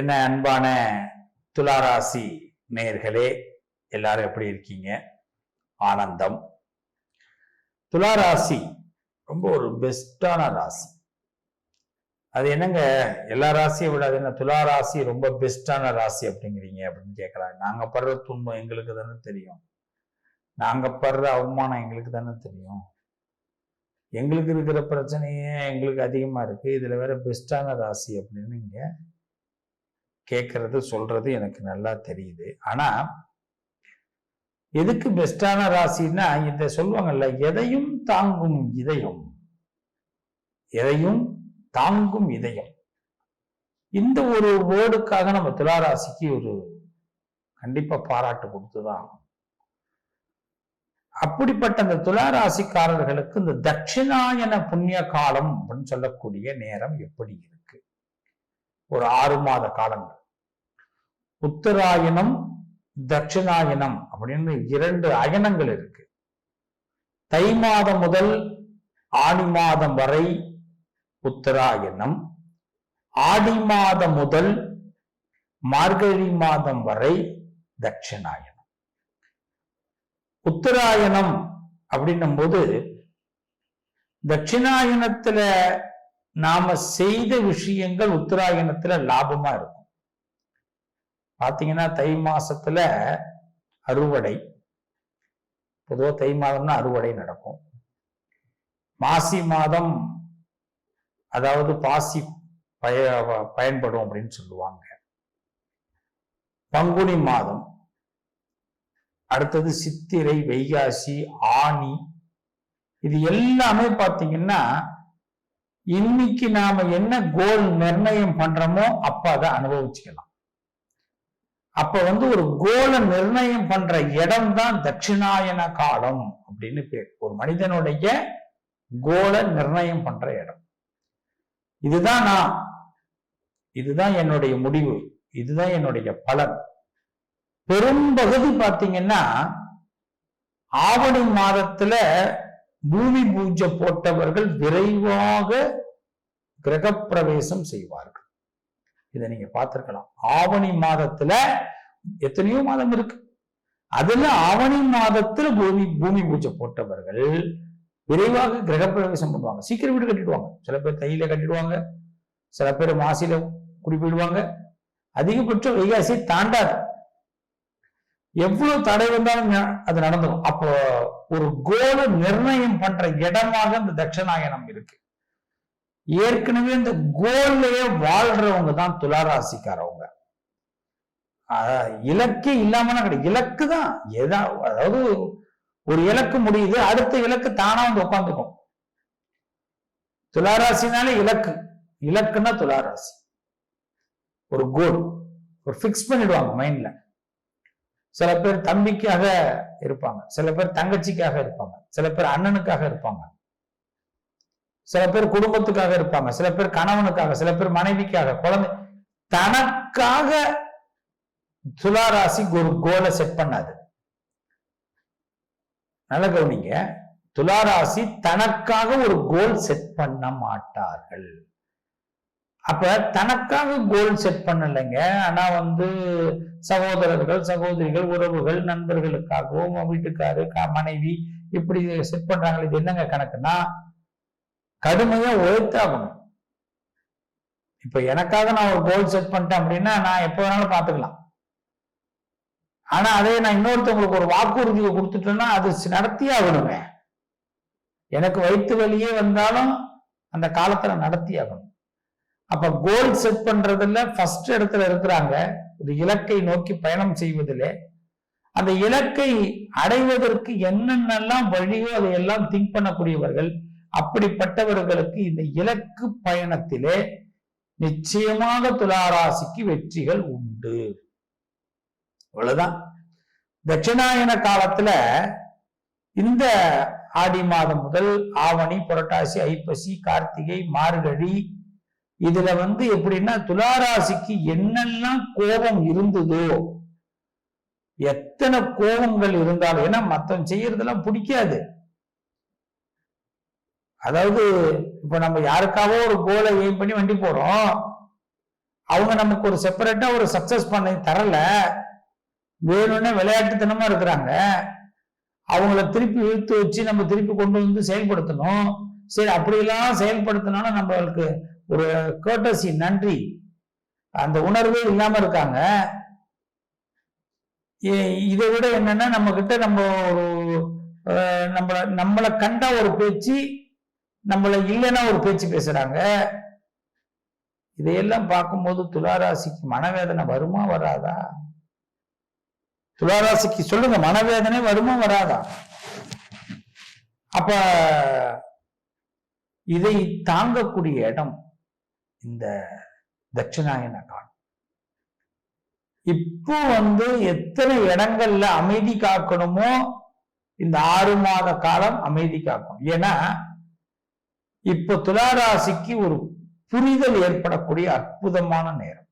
என்ன அன்பான துளாராசி நேர்களே எல்லாரும் எப்படி இருக்கீங்க? ஆனந்தம். துளாராசி ரொம்ப ஒரு பெஸ்டான ராசி. அது என்னங்க எல்லா ராசியை விட அது என்ன துளாராசி ரொம்ப பெஸ்டான ராசி அப்படிங்கிறீங்க அப்படின்னு கேட்குறாங்க நாங்கள் படுற துன்பம் எங்களுக்கு தானே தெரியும். நாங்கள் படுற அவமானம் எங்களுக்கு தானே தெரியும். எங்களுக்கு இருக்கிற பிரச்சனையே எங்களுக்கு அதிகமாக இருக்குது இதில் வேற பெஸ்டான ராசி அப்படின்னு நீங்கள் கேட்கறது சொல்றது எனக்கு நல்லா தெரியுது. ஆனா எதுக்கு பெஸ்டான ராசின்னா இந்த சொல்லுவாங்கல்ல எதையும் தாங்கும் இதயம். எதையும் தாங்கும் இதயம். இந்த ஒரு வேர்டுக்காக நம்ம துளாராசிக்கு ஒரு கண்டிப்பா பாராட்டு கொடுத்துதான் அப்படிப்பட்ட அந்த துளாராசிக்காரர்களுக்கு இந்த தட்சிணாயன புண்ணிய காலம் அப்படின்னு சொல்லக்கூடிய நேரம் எப்படி இருக்கு? ஒரு ஆறு மாத காலங்கள். உத்தராயணம் தட்சிணாயனம் அப்படின்னு இரண்டு அயனங்கள் இருக்கு. தை மாதம் முதல் ஆடி மாதம் வரை உத்தராயணம் ஆடி மாதம் முதல் மார்கழி மாதம் வரை தட்சிணாயனம் உத்தராயணம் அப்படின்னும் போது தட்சிணாயனத்துல நாம செய்த விஷயங்கள் உத்தராயணத்துல லாபமா இருக்கும். பாத்தீங்கன்னா தை மாசத்துல அறுவடை. பொதுவாக தை மாதம்னா அறுவடை நடக்கும். மாசி மாதம் அதாவது பாசி பய பயன்படும் அப்படின்னு சொல்லுவாங்க. பங்குனி மாதம். அடுத்தது சித்திரை வைகாசி ஆனி. இது எல்லாமே பார்த்தீங்கன்னா இன்னைக்கு நாம என்ன கோல் நிர்ணயம் பண்றோமோ அப்ப அதை அனுபவிச்சுக்கலாம். அப்ப வந்து ஒரு கோலை நிர்ணயம் பண்ற இடம் தான் தட்சிணாயன காலம் அப்படின்னு பேர். ஒரு மனிதனுடைய கோலை நிர்ணயம் பண்ற இடம். இதுதான் நான். இதுதான் என்னுடைய முடிவு. இதுதான் என்னுடைய பலன். பெரும்பகுதி பாத்தீங்கன்னா ஆவணி மாதத்துல பூமி பூஜை போட்டவர்கள் விரைவாக கிரகப்பிரவேசம் செய்வார்கள். இதை நீங்க பார்த்திருக்கலாம். ஆவணி மாதத்துல எத்தனையோ மாதம் இருக்கு. அதுல ஆவணி மாதத்துல பூமி பூமி பூஜை போட்டவர்கள் விரைவாக கிரகப்பிரவேசம் பண்ணுவாங்க. சீக்கிரம் வீடு கட்டிடுவாங்க. சில பேர் தையில கட்டிடுவாங்க. சில பேர் மாசில குடி போயிடுவாங்க அதிகபட்சம் வைகாசி தாண்டாது. எவ்வளவு தடை வந்தாலும் அது நடந்துடும் அப்போ ஒரு கோல நிர்ணயம் பண்ற இடமாக இந்த தட்சநாயனம் இருக்கு. ஏற்கனவே இந்த கோல்லையே வாழ்றவங்க தான் துளாராசிக்காரவங்க. ஆஹ் இலக்கே இல்லாம கிடையாது. இலக்கு தான். எதா அதாவது ஒரு இலக்கு முடியுது அடுத்த இலக்கு தானா வந்து உட்காந்துக்கும். துளாராசினாலே இலக்கு. இலக்குன்னா துளாராசி. ஒரு கோல் ஒரு ஃபிக்ஸ் பண்ணிடுவாங்க மைண்ட்ல சில பேர் தம்பிக்காக இருப்பாங்க. சில பேர் தங்கச்சிக்காக இருப்பாங்க. சில பேர் அண்ணனுக்காக இருப்பாங்க. சில பேர் குடும்பத்துக்காக இருப்பாங்க சில பேர் கணவனுக்காக சில பேர் மனைவிக்காக குழந்தை. தனக்காக துளாராசி ஒரு கோலை செட் பண்ணாது. நல்ல கவனிங்க. துளாராசி தனக்காக ஒரு கோல் செட் பண்ண மாட்டார்கள். அப்ப தனக்காக கோல் செட் பண்ணலைங்க. ஆனா வந்து சகோதரர்கள் சகோதரிகள் உறவுகள் நண்பர்களுக்காகவும் வீட்டுக்காரு மனைவி இப்படி செட் பண்றாங்க இது என்னங்க கணக்குன்னா கடுமையா உழைத்தாகணும் இப்ப எனக்காக நான் ஒரு கோல் செட் பண்ணிட்டேன் அப்படின்னா நான் எப்ப வேணாலும் பாத்துக்கலாம் ஆனா அதே நான் இன்னொருத்தவங்களுக்கு ஒரு வாக்குறுதியை கொடுத்துட்டேன்னா அது சி- நடத்தியே ஆகணுங்க எனக்கு வயிற்று வழியே வந்தாலும் அந்த காலத்துல நடத்தி ஆகணும். அப்ப கோல் செட் பண்றதுல ஃபர்ஸ்ட் இடத்துல இருக்கிறாங்க. ஒரு இலக்கை நோக்கி பயணம் செய்வதிலே. அந்த இலக்கை அடைவதற்கு என்னென்னலாம் வழியோ அதையெல்லாம் திங்க் பண்ணக்கூடியவர்கள் அப்படிப்பட்டவர்களுக்கு இந்த இலக்கு பயணத்திலே நிச்சயமாக துளாராசிக்கு வெற்றிகள் உண்டு. அவ்வளவுதான். தட்சிணாயன காலத்துல இந்த ஆடி மாதம் முதல் ஆவணி புரட்டாசி ஐப்பசி கார்த்திகை மார்கழி இதுல வந்து எப்படின்னா துளாராசிக்கு என்னெல்லாம் கோபம் இருந்ததோ எத்தனை கோபங்கள் இருந்தாலும் ஏன்னா மத்தவன் செய்யறதெல்லாம் பிடிக்காது. அதாவது இப்ப நம்ம யாருக்காவோ ஒரு கோலை எய்ம் பண்ணி வண்டி போறோம். அவங்க நமக்கு ஒரு செப்பரேட்டா ஒரு சக்சஸ் பண்ணி தரல. வேணும்னே விளையாட்டுத்தனமா இருக்கிறாங்க. அவங்கள திருப்பி இழுத்து வச்சு நம்ம திருப்பி கொண்டு வந்து செயல்படுத்தணும். சரி அப்படியெல்லாம் செயல்படுத்தினாலும் நம்மளுக்கு ஒரு கேட்டசி நன்றி. அந்த உணர்வே இல்லாம இருக்காங்க. இதை விட என்னன்னா நம்ம கிட்ட நம்ம ஒரு நம்மளை நம்மளை கண்ட ஒரு பேச்சு நம்மள இல்லைன்னா ஒரு பேச்சு பேசுறாங்க. இதையெல்லாம் பார்க்கும்போது துளாராசிக்கு மனவேதனை வருமா வராதா? துளாராசிக்கு சொல்லுங்க மனவேதனை வருமா வராதா? அப்ப இதை தாங்கக்கூடிய இடம் இந்த தட்சிணாயன காலம் இப்போ வந்து எத்தனை இடங்கள்ல அமைதி காக்கணுமோ இந்த ஆறு மாத காலம் அமைதி காக்கணும். ஏன்னா இப்ப துளாராசிக்கு ஒரு புரிதல் ஏற்படக்கூடிய அற்புதமான நேரம்.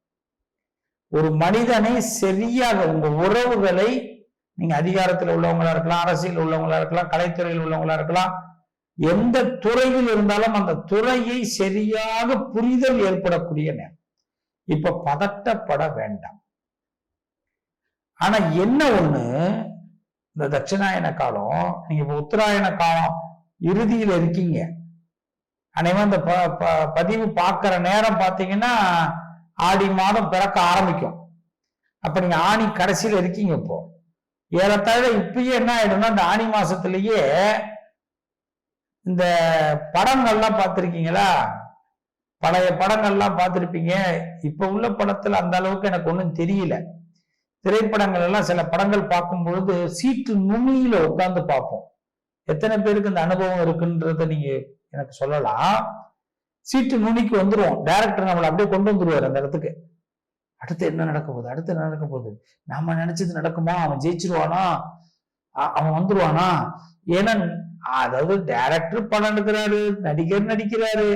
ஒரு மனிதனை சரியாக உங்க உறவுகளை நீங்க அதிகாரத்தில் உள்ளவங்களா இருக்கலாம் அரசியல் உள்ளவங்களா இருக்கலாம் கலைத்துறையில் உள்ளவங்களா இருக்கலாம் எந்த துறையில் இருந்தாலும் அந்த துறையை சரியாக புரிதல் ஏற்படக்கூடிய நேரம். இப்ப பதட்டப்பட வேண்டாம். ஆனா என்ன ஒண்ணு இந்த தட்சிணாயன காலம் நீங்க இப்ப உத்தராயண காலம் இறுதியில இருக்கீங்க. அனைவரும் இந்த ப- ப- பதிவு பார்க்கிற நேரம் பார்த்தீங்கன்னா ஆடி மாதம் பிறக்க ஆரம்பிக்கும். அப்ப நீங்க ஆணி கடைசியில் இருக்கீங்க இப்போ. ஏறத்தாழ இப்பயே என்ன ஆயிடும்னா இந்த ஆணி மாசத்திலேயே இந்த படங்கள்லாம் பார்த்திருக்கீங்களா? பழைய படங்கள்லாம் பார்த்திருப்பீங்க. இப்ப உள்ள படத்துல அந்த அளவுக்கு எனக்கு ஒன்றும் தெரியல. திரைப்படங்கள் எல்லாம் சில படங்கள் பார்க்கும் பொழுது சீட்டு நுனியில உட்காந்து பார்ப்போம். எத்தனை பேருக்கு இந்த அனுபவம் இருக்குன்றத நீங்க எனக்கு சொல்லலாம். சீட்டு நுனிக்கு வந்துருவோம் டைரக்டர் நம்மளை அப்படியே கொண்டு வந்துருவாரு அந்த இடத்துக்கு. அடுத்து என்ன நடக்க போகுது? அடுத்து என்ன நடக்க போகுது? நம்ம நினைச்சது நடக்குமா? அவன் ஜெயிச்சிருவானா? அவன் வந்துருவானா? ஏன்னா அதாவது டேரக்டர் படம் எடுக்கிறாரு நடிகர் நடிக்கிறாரு.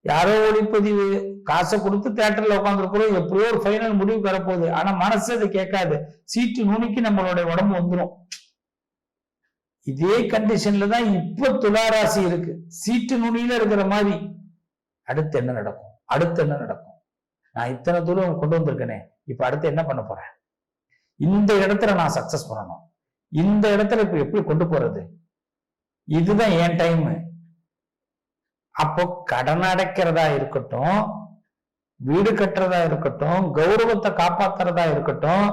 யாரோ ஒளிப்பதிவு காசை கொடுத்து தேட்டர்ல உட்காந்துருக்குறோம் எப்படியோ ஒரு ஃபைனல் முடிவு வரப்போகுது. ஆனா மனசு அதை கேட்காது. சீட்டு நுனிக்கு நம்மளுடைய உடம்பு வந்துடும் இதே கண்டிஷன்ல தான் இப்ப துளாராசி இருக்கு. சீட்டு நுனியில இருக்கிற மாதிரி. அடுத்து என்ன நடக்கும்? அடுத்து என்ன நடக்கும்? நான் இத்தனை தூரம் கொண்டு வந்திருக்கேனே. இப்ப அடுத்து என்ன பண்ண போறேன்? இந்த இடத்துல நான் சக்சஸ் பண்ணணும். இந்த இடத்துல இப்ப எப்படி கொண்டு போறது? இதுதான் என் டைம் அப்போ கடன் அடைக்கிறதா இருக்கட்டும் வீடு கட்டுறதா இருக்கட்டும் கௌரவத்தை காப்பாத்துறதா இருக்கட்டும்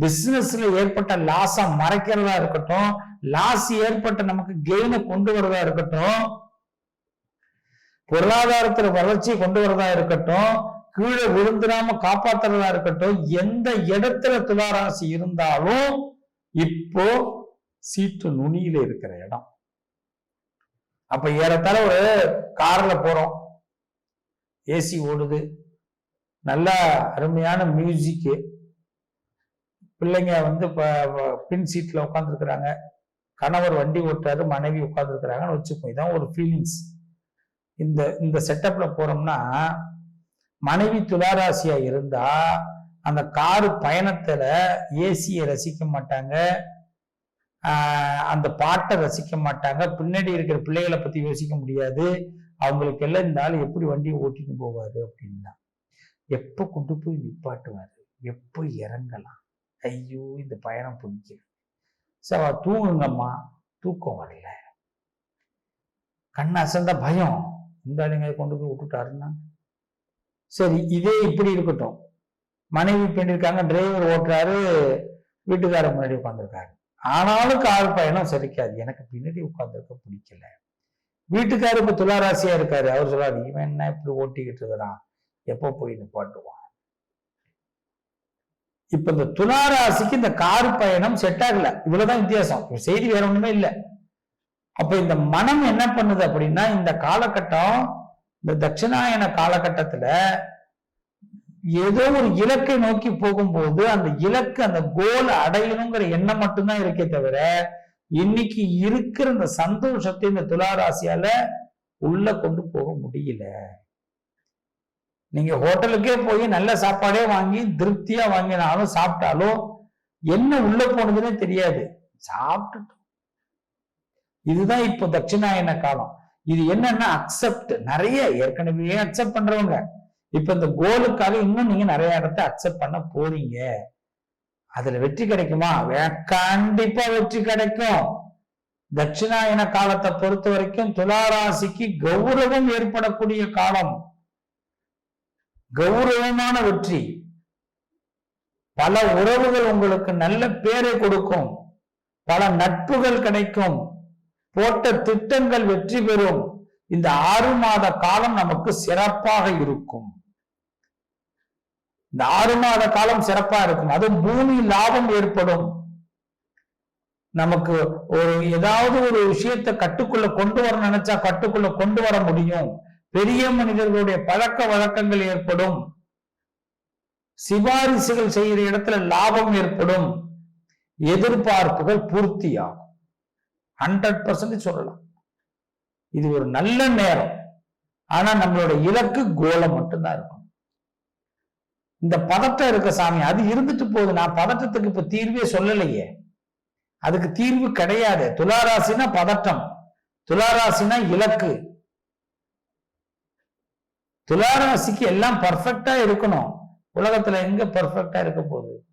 பிசினஸ்ல ஏற்பட்ட லாஸ மறைக்கிறதா இருக்கட்டும் லாஸ் ஏற்பட்ட நமக்கு கெயினை கொண்டு வரதா இருக்கட்டும் பொருளாதாரத்துல வளர்ச்சியை கொண்டு வரதா இருக்கட்டும் கீழே விழுந்துடாம காப்பாத்துறதா இருக்கட்டும் எந்த இடத்துல துளாராசி இருந்தாலும் இப்போ சீட்டு நுனியில இருக்கிற இடம். அப்ப ஏறத்தாழ ஒரு கார்ல போறோம். ஏசி ஓடுது. நல்ல அருமையான மியூசிக்கு பிள்ளைங்க வந்து இப்போ பின் சீட்டில் உட்காந்துருக்குறாங்க கணவர் வண்டி ஓட்டுறாரு மனைவி உட்காந்துருக்குறாங்கன்னு வச்சுப்போம் இதான் ஒரு ஃபீலிங்ஸ் இந்த இந்த செட்டப்பில் போகிறோம்னா மனைவி துளாராசியாக இருந்தால் அந்த காரு பயணத்தில் ஏசியை ரசிக்க மாட்டாங்க. அந்த பாட்டை ரசிக்க மாட்டாங்க. பின்னாடி இருக்கிற பிள்ளைகளை பற்றி யோசிக்க முடியாது. அவங்களுக்கு எல்லாம் இந்த ஆள் எப்படி வண்டியை ஓட்டிட்டு போவாரு அப்படின்னா எப்போ கொண்டு போய் நிப்பாட்டுவார்? எப்போ இறங்கலாம்? ஐயோ இந்த பயணம் பிடிக்கல சவா தூங்குங்கம்மா தூக்கம் வரல. கண் அசந்த பயம். இந்த கொண்டு போய் விட்டுட்டாருன்னா? சரி இதே இப்படி இருக்கட்டும். மனைவி பெண்டிருக்காங்க டிரைவர் ஓட்டுறாரு வீட்டுக்காரர் முன்னாடி உட்காந்துருக்காரு ஆனாலும் கார் பயணம் சரிக்காது. எனக்கு பின்னாடி உட்காந்துருக்க பிடிக்கல. வீட்டுக்காரர் இப்போ துளாராசியா இருக்காரு. அவர் சொல்றாரு இவன் என்ன இப்படி ஓட்டிக்கிட்டு இருக்கிறான்? எப்போ போய் நிப்பாட்டுவான்? இப்ப இந்த துளாராசிக்கு இந்த கார் பயணம் செட் ஆகல. இவ்வளவுதான் வித்தியாசம். செய்தி வேற ஒண்ணுமே இல்லை. அப்ப இந்த மனம் என்ன பண்ணுது அப்படின்னா இந்த காலகட்டம் இந்த தட்சிணாயன காலகட்டத்துல ஏதோ ஒரு இலக்கை நோக்கி போகும்போது அந்த இலக்கு அந்த கோல் அடையணுங்கிற எண்ணம் மட்டும்தான் இருக்கே தவிர இன்னைக்கு இருக்கிற இந்த சந்தோஷத்தை இந்த துளாராசியால உள்ள கொண்டு போக முடியல. நீங்க ஹோட்டலுக்கே போய் நல்ல சாப்பாடே வாங்கி திருப்தியா வாங்கினாலும் சாப்பிட்டாலும் என்ன உள்ள போனதுன்னே தெரியாது. சாப்பிட்டுட்டோம். இதுதான் இப்போ தட்சிணாயன காலம். இது என்னன்னா அக்செப்ட் நிறைய ஏற்கனவே அக்செப்ட் பண்றவங்க. இப்ப இந்த கோலுக்காக இன்னும் நீங்க நிறைய இடத்த அக்செப்ட் பண்ண போறீங்க. அதுல வெற்றி கிடைக்குமா? வே- கண்டிப்பா வெற்றி கிடைக்கும். தட்சிணாயன காலத்தை பொறுத்த வரைக்கும் துளாராசிக்கு கௌரவம் ஏற்படக்கூடிய காலம். கௌரவமான வெற்றி பல உறவுகள் உங்களுக்கு நல்ல பேரை கொடுக்கும். பல நட்புகள் கிடைக்கும். போட்ட திட்டங்கள் வெற்றி பெறும். இந்த ஆறு மாத காலம் நமக்கு சிறப்பாக இருக்கும். இந்த ஆறு மாத காலம் சிறப்பா இருக்கும். அது பூமி லாபம் ஏற்படும். நமக்கு ஒரு ஏதாவது ஒரு விஷயத்தை கட்டுக்குள்ள கொண்டு வர நினைச்சா கட்டுக்குள்ள கொண்டு வர முடியும். பெரிய மனிதர்களுடைய பழக்க வழக்கங்கள் ஏற்படும். சிபாரிசுகள் செய்கிற இடத்துல லாபம் ஏற்படும். எதிர்பார்ப்புகள் பூர்த்தியாகும். ஹண்ட்ரட் பர்சன்ட் சொல்லலாம். இது ஒரு நல்ல நேரம். ஆனா நம்மளோட இலக்கு கோலம் மட்டும்தான் இருக்கும். இந்த பதட்டம் இருக்க சாமி. அது இருந்துட்டு போகுது. நான் பதட்டத்துக்கு இப்ப தீர்வே சொல்லலையே. அதுக்கு தீர்வு கிடையாது. துளாராசினா பதட்டம் துளாராசினா இலக்கு. துளாராசிக்கு எல்லாம் பர்ஃபெக்டா இருக்கணும். உலகத்துல எங்க பர்ஃபெக்டா இருக்க போகுது?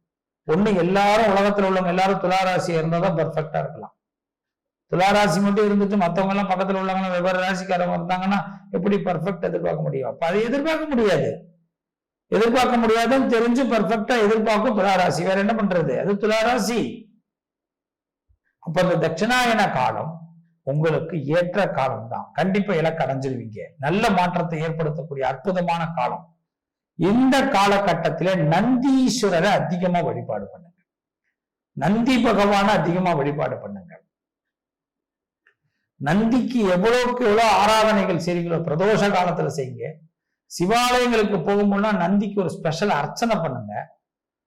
ஒண்ணு எல்லாரும் உலகத்துல உள்ளவங்க எல்லாரும் துளாராசி இருந்தாதான் பர்ஃபெக்டா இருக்கலாம். துளாராசி மட்டும் இருந்துட்டு மத்தவங்க எல்லாம் பக்கத்துல உள்ளவங்க வெவ்வேறு ராசிக்காரங்க இருந்தாங்கன்னா எப்படி பர்ஃபெக்ட் எதிர்பார்க்க முடியும்? அப்ப அதை எதிர்பார்க்க முடியாது. எதிர்பார்க்க முடியாதுன்னு தெரிஞ்சு பர்ஃபெக்டா எதிர்பார்க்கும் துளாராசி. வேற என்ன பண்றது? அது துளாராசி. அப்ப இந்த தட்சிணாயன காலம் உங்களுக்கு ஏற்ற காலம் தான் கண்டிப்பா இலக்கு அடைஞ்சிருவீங்க. நல்ல மாற்றத்தை ஏற்படுத்தக்கூடிய அற்புதமான காலம். இந்த காலகட்டத்தில நந்தீஸ்வரரை அதிகமா வழிபாடு பண்ணுங்க. நந்தி பகவான அதிகமா வழிபாடு பண்ணுங்க. நந்திக்கு எவ்வளவுக்கு எவ்வளவு ஆராதனைகள் செய்றீங்களோ பிரதோஷ காலத்துல செய்யுங்க. சிவாலயங்களுக்கு போகும்போதுனா நந்திக்கு ஒரு ஸ்பெஷல் அர்ச்சனை பண்ணுங்க.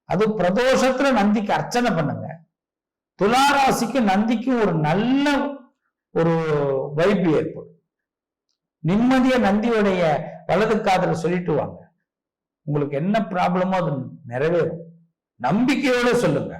அது பிரதோஷத்துல நந்திக்கு அர்ச்சனை பண்ணுங்க. துளாராசிக்கு நந்திக்கு ஒரு நல்ல ஒரு வைப்பு ஏற்படும். நிம்மதியா நந்தியுடைய வலது காதல சொல்லிட்டு வாங்க. உங்களுக்கு என்ன ப்ராப்ளமோ அது நிறைவேறும். நம்பிக்கையோட சொல்லுங்க.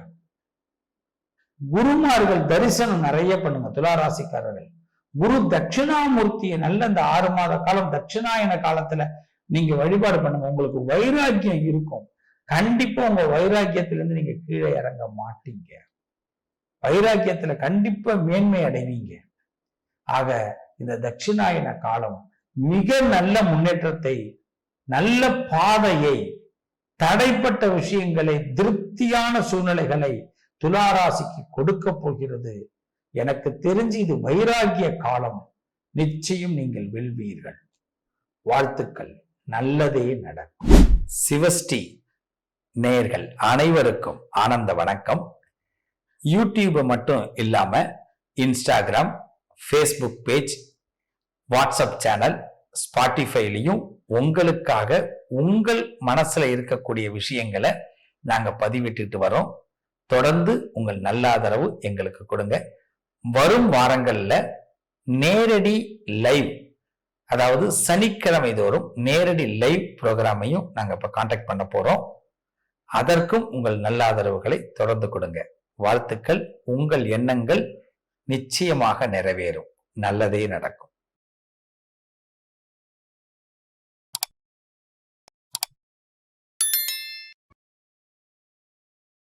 குருமார்கள் தரிசனம் நிறைய பண்ணுங்க துளாராசிக்காரர்கள். குரு தட்சிணாமூர்த்தியை நல்ல இந்த ஆறு மாத காலம் தட்சிணாயன காலத்துல நீங்க வழிபாடு பண்ணுங்க. உங்களுக்கு வைராக்கியம் இருக்கும். கண்டிப்பா உங்க வைராக்கியத்திலிருந்து நீங்க கீழே இறங்க மாட்டீங்க. வைராக்கியத்துல கண்டிப்பா மேன்மை அடைவீங்க. ஆக இந்த தட்சிணாயன காலம் மிக நல்ல முன்னேற்றத்தை நல்ல பாதையை தடைப்பட்ட விஷயங்களை திருப்தியான சூழ்நிலைகளை துளாராசிக்கு கொடுக்க போகிறது. எனக்கு தெரிஞ்சு இது வைராகிய காலம். நிச்சயம் நீங்கள் வெல்வீர்கள். வாழ்த்துக்கள். நல்லதே நடக்கும். சிவஸ்ரீ நேர்கள் அனைவருக்கும் ஆனந்த வணக்கம். யூடியூப் மட்டும் இல்லாம Instagram Facebook page WhatsApp channel ஸ்பாட்டிஃபைலையும் உங்களுக்காக உங்கள் மனசுல இருக்கக்கூடிய விஷயங்களை நாங்க பதிவிட்டுட்டு வரோம். தொடர்ந்து உங்கள் நல்ல ஆதரவு எங்களுக்கு கொடுங்க. வரும் வாரங்கள்ல நேரடி லைவ் அதாவது சனிக்கிழமை தோறும் நேரடி லைவ் ப்ரோக்ராமையும் நாங்க இப்ப காண்டாக்ட் பண்ண போறோம். அதற்கும் உங்கள் நல்ல ஆதரவுகளை தொடர்ந்து கொடுங்க. வாழ்த்துக்கள் உங்கள் எண்ணங்கள் நிச்சயமாக நிறைவேறும். நல்லதே நடக்கும்.